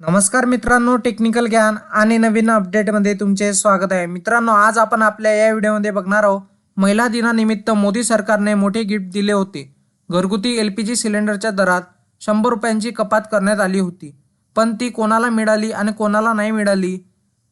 नमस्कार मित्रांनो टेक्निकल ज्ञान आणि नवीन अपडेटमध्ये तुमचे स्वागत आहे. मित्रांनो आज आपण आपल्या या व्हिडिओमध्ये बघणार आहोत महिला दिनानिमित्त मोदी सरकारने मोठे गिफ्ट दिले होते. घरगुती एल पी जी सिलेंडरच्या दरात शंभर रुपयांची कपात करण्यात आली होती. पण ती कोणाला मिळाली आणि कोणाला नाही मिळाली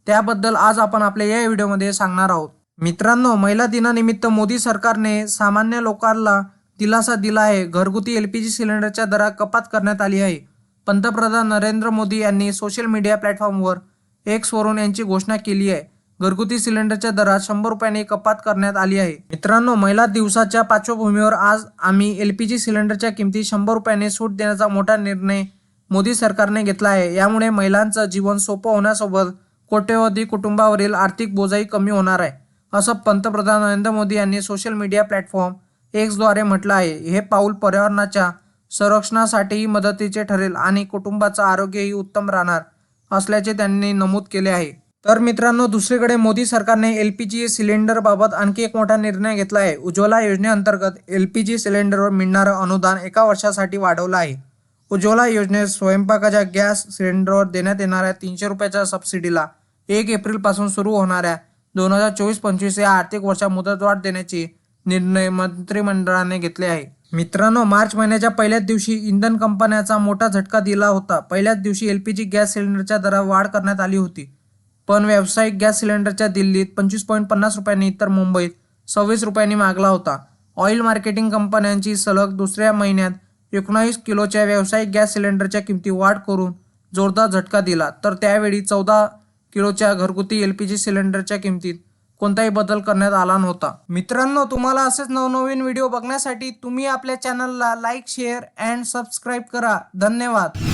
त्याबद्दल आज आपण आपल्या या व्हिडिओमध्ये सांगणार आहोत. मित्रांनो महिला दिनानिमित्त मोदी सरकारने सामान्य लोकांना दिलासा दिला आहे. घरगुती एल पी जी सिलेंडरच्या दरात कपात करण्यात आली आहे. पंतप्रधान नरेंद्र मोदी यांनी सोशल मीडिया प्लॅटफॉर्मवर एक्सवरून यांची घोषणा केली आहे. घरगुती सिलेंडरच्या दरात शंभर रुपयांनी कपात करण्यात आली आहे. मित्रांनो महिला दिवसाच्या पार्श्वभूमीवर आज आम्ही एल पी जी सिलेंडरच्या किमती शंभर रुपयांनी सूट देण्याचा मोठा निर्णय मोदी सरकारने घेतला आहे. यामुळे महिलांचं जीवन सोपं होण्यासोबत कोट्यवधी कुटुंबावरील आर्थिक बोजाही कमी होणार आहे असं पंतप्रधान नरेंद्र मोदी यांनी सोशल मीडिया प्लॅटफॉर्म एक्सद्वारे म्हटलं आहे. हे पाऊल पर्यावरणाच्या संरक्षणासाठीही मदतीचे ठरेल आणि कुटुंबाचं आरोग्यही उत्तम राहणार असल्याचे त्यांनी नमूद केले आहे. तर मित्रांनो दुसरीकडे मोदी सरकारने एल पी जी सिलेंडरबाबत आणखी एक मोठा निर्णय घेतला आहे. उज्ज्वला योजनेअंतर्गत एल पी जी सिलेंडरवर मिळणारं अनुदान एका वर्षासाठी वाढवलं आहे. उज्ज्वला योजनेत स्वयंपाकाच्या गॅस सिलेंडरवर देण्यात येणाऱ्या तीनशे रुपयाच्या सबसिडीला एक एप्रिलपासून सुरू होणाऱ्या दोन हजार चोवीस पंचवीस या आर्थिक वर्षात मुदतवाढ देण्याचे निर्णय मंत्रिमंडळाने घेतले आहे. मित्रांनो मार्च महिन्याच्या पहिल्याच दिवशी इंधन कंपन्याचा मोठा झटका दिला होता. पहिल्याच दिवशी एल पी जी गॅस सिलेंडरच्या दरात वाढ करण्यात आली होती. पण व्यावसायिक गॅस सिलेंडरच्या दिल्लीत पंचवीस पॉईंट पन्नास रुपयांनी तर मुंबईत सव्वीस रुपयांनी मागला होता. ऑइल मार्केटिंग कंपन्यांची सलग दुसऱ्या महिन्यात एकोणावीस किलोच्या व्यावसायिक गॅस सिलेंडरच्या किमती वाढ करून जोरदार झटका दिला. तर त्यावेळी चौदा किलोच्या घरगुती एल पी जी सिलेंडरच्या किमतीत कोणताही बदल करण्यात आला नव्हता. मित्रांनो तुम्हाला असेच नवनवीन व्हिडिओ बघण्यासाठी तुम्ही आपल्या चॅनलला लाईक शेअर अँड सबस्क्राईब करा. धन्यवाद.